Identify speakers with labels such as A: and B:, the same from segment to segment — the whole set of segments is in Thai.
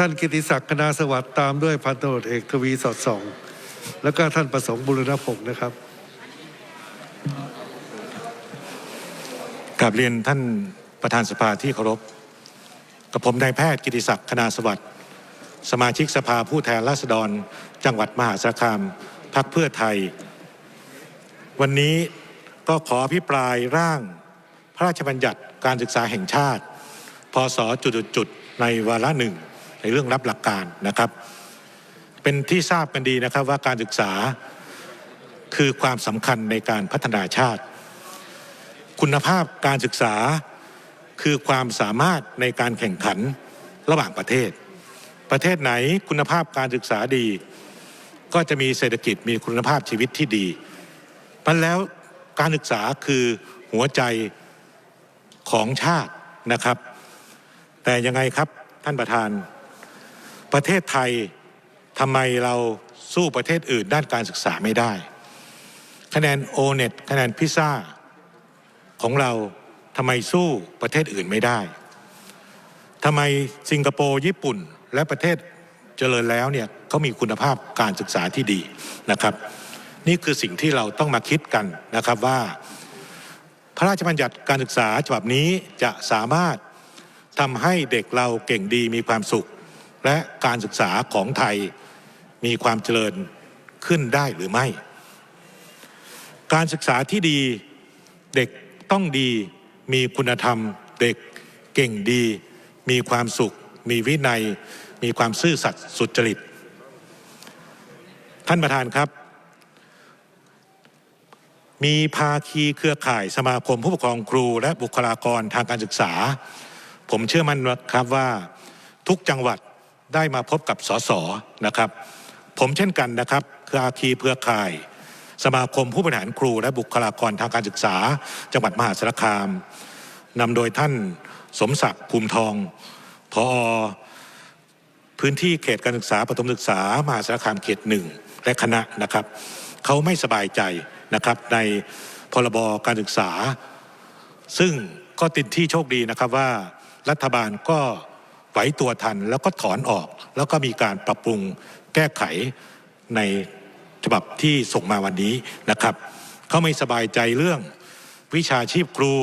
A: ท่านกิติศักดิ์คณาสวัสดิ์ตามด้วยพันตำรวจเอกทวีสอดส่อง แล้วก็ท่านประสงค์บุรณพงศ์นะครับ
B: กราบเรียนท่านประธานสภาที่เคารพ กับผมนายแพทย์กิติศักดิ์คณาสวัสดิ์สมาชิกสภาผู้แทนราษฎร จังหวัดมหาสารคามพักเพื่อไทย วันนี้ก็ขออภิปรายร่างพระราชบัญญัติการศึกษาแห่งชาติ พศจุดๆในวาระหนึ่ง ในเรื่องรับหลักการนะครับ เป็นที่ทราบกันดีนะครับว่าการศึกษาคือความสำคัญในการพัฒนาชาติ คุณภาพการศึกษาคือความสามารถในการแข่งขันระหว่างประเทศ ประเทศไหนคุณภาพการศึกษาดี ก็จะมีเศรษฐกิจมีคุณภาพชีวิตที่ดีมันแล้วการศึกษาคือหัวใจของชาตินะครับ แต่ยังไงครับท่านประธาน ประเทศไทยทำไมเราสู้ประเทศอื่นด้านการศึกษาไม่ได้ คะแนนโอเน็ตคะแนนพิซซ่าของเราทำไมสู้ประเทศอื่นไม่ได้ทำไมสิงคโปร์ญี่ปุ่นและประเทศเจริญแล้วเนี่ยเขามีคุณภาพการศึกษาที่ดีนะครับ นี่คือสิ่งที่เราต้องมาคิดกันนะครับว่า พระราชบัญญัติการศึกษาฉบับนี้จะสามารถทำให้เด็กเราเก่งดีมีความสุข และการศึกษาของไทยมีความเจริญขึ้นได้หรือไม่ การศึกษาที่ดีเด็กต้องดีมีคุณธรรม เด็กเก่งดี มีความสุข มีวินัย มีความซื่อสัตย์สุจริต ท่านประธานครับ มีภาคีเครือข่ายสมาคมผู้ปกครองครู และบุคลากรทางการศึกษา ผมเชื่อมั่นครับว่าทุกจังหวัด ได้มาพบกับสสนะครับ ผมเช่นกันนะครับภาคีเครือข่าย สมาคมผู้บริหารครูและบุคลากรทางการศึกษา จังหวัดมหาสารคามนำโดยท่านสมศักดิ์ภูมิทองพอพื้นที่เขตการศึกษาปฐมศึกษามหาสารคามเขตหนึ่งและคณะนะครับเขาไม่สบายใจนะครับในพรบการศึกษา ซึ่งก็ติดที่โชคดีนะครับว่ารัฐบาลก็ ไหวตัวทันแล้วก็ถอนออก แล้วก็มีการปรับปรุงแก้ไขในฉบับที่ส่งมาวันนี้นะครับ เขาไม่สบายใจเรื่องวิชาชีพครู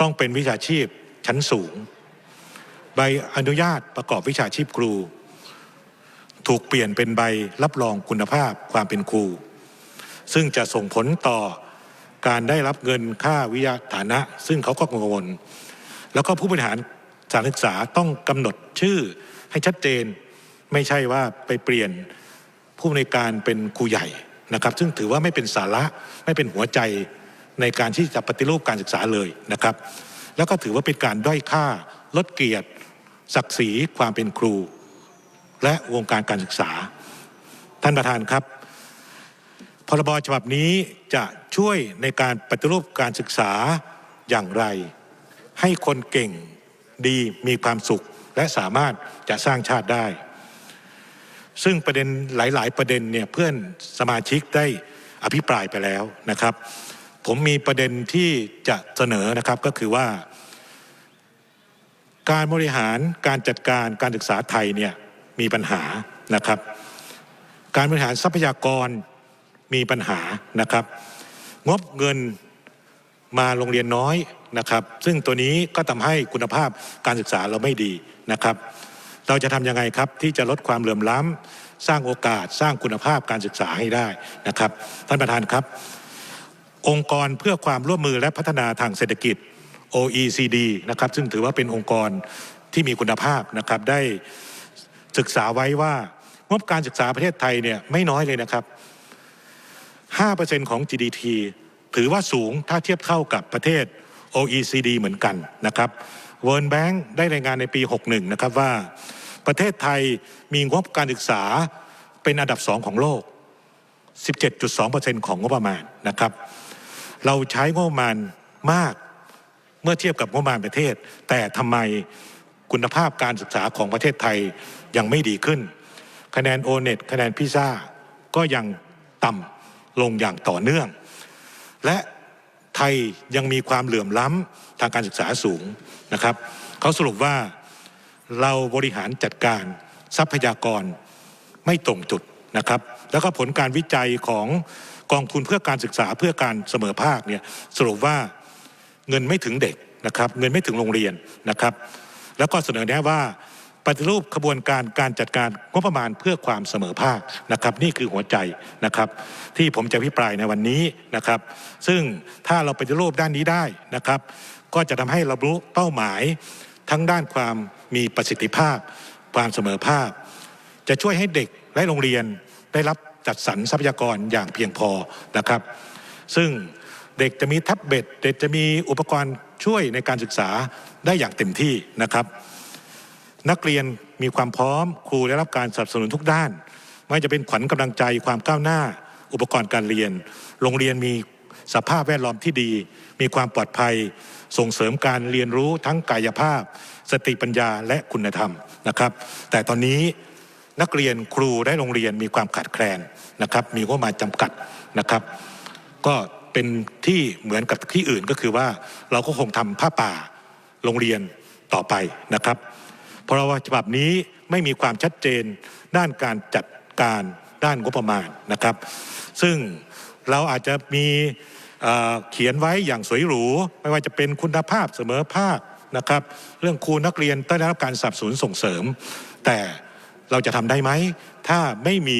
B: ต้องเป็นวิชาชีพชั้นสูง ใบอนุญาตประกอบวิชาชีพครู ถูกเปลี่ยนเป็นใบรับรองคุณภาพความเป็นครู ซึ่งจะส่งผลต่อการได้รับเงินค่าวิทยาฐานะ ซึ่งเขาก็กังวล แล้วก็ผู้บริหาร สถานศึกษาต้องกำหนดชื่อให้ชัดเจน ไม่ใช่ว่าไปเปลี่ยนผู้ในการเป็นครูใหญ่นะครับ ซึ่งถือว่าไม่เป็นสาระไม่เป็นหัวใจในการที่จะปฏิรูปการศึกษาเลยนะครับ แล้วก็ถือว่าเป็นการด้อยค่าลดเกียรติศักดิ์ศรีความเป็นครู และวงการการศึกษา ท่านประธานครับพรบฉบับนี้จะช่วยในการปฏิรูปการศึกษาอย่างไร ให้คนเก่ง ดีมีความสุขและสามารถจะสร้างชาติได้ ซึ่งประเด็นหลาย ๆ ประเด็นเนี่ยเพื่อนสมาชิกได้อภิปรายไปแล้วนะครับ ผมมีประเด็นที่จะเสนอนะครับก็คือว่า การบริหารการจัดการการศึกษาไทยเนี่ยมีปัญหานะครับ การบริหารทรัพยากรมีปัญหานะครับ งบเงิน มาโรงเรียนน้อยนะครับ ซึ่งตัวนี้ก็ทำให้คุณภาพการศึกษาเราไม่ดีนะครับ เราจะทำยังไงครับที่จะลดความเหลื่อมล้ำสร้างโอกาสสร้างคุณภาพการศึกษาให้ได้นะครับ ท่านประธานครับ องค์กรเพื่อความร่วมมือและพัฒนาทางเศรษฐกิจ OECD นะครับ ซึ่งถือว่าเป็นองค์กรที่มีคุณภาพนะครับ ได้ศึกษาไว้ว่างบการศึกษาประเทศไทยเนี่ยไม่น้อยเลยนะครับ5%ของ GDP ถือว่าสูงถ้าเทียบเท่ากับประเทศ OECD เหมือนกันนะครับ World Bank ได้รายงานในปี 61 นะครับว่า ประเทศไทยมีงบการศึกษาเป็นอันดับสองของโลก 17.2%ของงบประมาณนะครับ เราใช้งบประมาณมากเมื่อเทียบกับงบประมาณประเทศ แต่ทำไมคุณภาพการศึกษาของประเทศไทยยังไม่ดีขึ้น คะแนนโอเน็ตคะแนนพิซ่าก็ยังต่ำลงอย่างต่อเนื่อง และไทยยังมีความเหลื่อมล้ำทางการศึกษาสูงนะครับเขาสรุปว่าเราบริหารจัดการทรัพยากรไม่ตรงจุดนะครับ แล้วก็ผลการวิจัยของกองทุนเพื่อการศึกษาเพื่อการเสมอภาคเนี่ยสรุปว่าเงินไม่ถึงเด็กนะครับ เงินไม่ถึงโรงเรียนนะครับ แล้วก็เสนอแนะว่า ปฏิรูปขบวนการการจัดการงบประมาณเพื่อความเสมอภาคนะครับ นี่คือหัวใจนะครับที่ผมจะพิปรายในวันนี้นะครับ ซึ่งถ้าเราปฏิรูปด้านนี้ได้นะครับ ก็จะทำให้เรารู้เป้าหมายทั้งด้านความมีประสิทธิภาพ ความเสมอภาค จะช่วยให้เด็กและโรงเรียนได้รับจัดสรรทรัพยากรอย่างเพียงพอนะครับ ซึ่งเด็กจะมีแท็บเล็ตเด็กจะมีอุปกรณ์ช่วยในการศึกษาได้อย่างเต็มที่นะครับ นักเรียนมีความพร้อมครูได้รับการสนับสนุนทุกด้าน ไม่ว่าจะเป็นขวัญกำลังใจความก้าวหน้า อุปกรณ์การเรียน โรงเรียนมีสภาพแวดล้อมที่ดี มีความปลอดภัย ส่งเสริมการเรียนรู้ทั้งกายภาพ สติปัญญาและคุณธรรมนะครับ แต่ตอนนี้นักเรียนครูและโรงเรียนมีความขาดแคลนนะครับ มีงบประมาณจำกัดนะครับ ก็เป็นที่เหมือนกับที่อื่นก็คือว่าเราก็คงทำผ้าป่าโรงเรียนต่อไปนะครับ พราะว่าฉบับนี้ไม่มีความชัดเจนด้านการจัดการด้านงบประมาณนะครับ ซึ่งเราอาจจะมีเอ่อเขียนไว้อย่างสวยหรู ไม่ว่าจะเป็นคุณภาพเสมอภาคนะครับ เรื่องครูนักเรียนต้องได้รับการสนับสนุนส่งเสริม แต่เราจะทำได้ไหม ถ้าไม่มี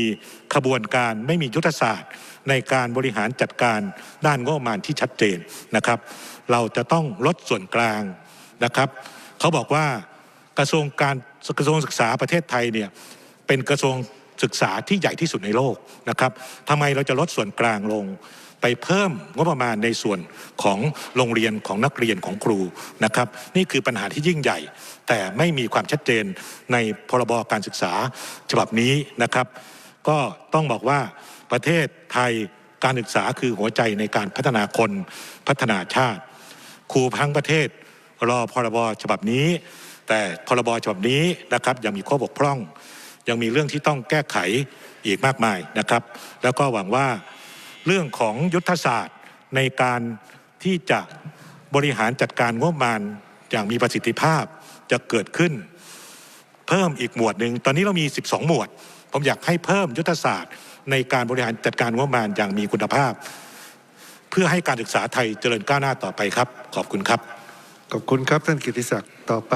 B: ขบวนการไม่มียุทธศาสตร์ ในการบริหารจัดการด้านงบประมาณที่ชัดเจนนะครับ เราจะต้องลดส่วนกลางนะครับ เขาบอกว่า กระทรวงการกระทรวงศึกษาประเทศไทยเนี่ยเป็นกระทรวงศึกษาที่ใหญ่ที่สุดในโลกนะครับทำไมเราจะลดส่วนกลางลง ไปเพิ่มงบประมาณในส่วนของโรงเรียนของนักเรียนของครูนะครับ นี่คือปัญหาที่ยิ่งใหญ่ แต่ไม่มีความชัดเจนในพรบการศึกษาฉบับนี้นะครับ ก็ต้องบอกว่าประเทศไทยการศึกษาคือหัวใจในการพัฒนาคนพัฒนาชาติ ครูทั้งประเทศรอพรบฉบับนี้ แต่พรบฉบับนี้นะครับยังมีข้อบกพร่อง ยังมีเรื่องที่ต้องแก้ไขอีกมากมายนะครับ แล้วก็หวังว่าเรื่องของยุทธศาสตร์ในการที่จะบริหารจัดการงบประมาณอย่างมีประสิทธิภาพจะเกิดขึ้น เพิ่มอีกหมวดหนึ่งตอนนี้เรามี 12 หมวด ผมอยากให้เพิ่มยุทธศาสตร์ ในการบริหารจัดการงบประมาณอย่างมีคุณภาพ เพื่อให้การศึกษาไทยเจริญก้าวหน้าต่อไปครับ ขอบคุณครับ
A: ขอบคุณครับท่านกิติศักดิ์ต่อไป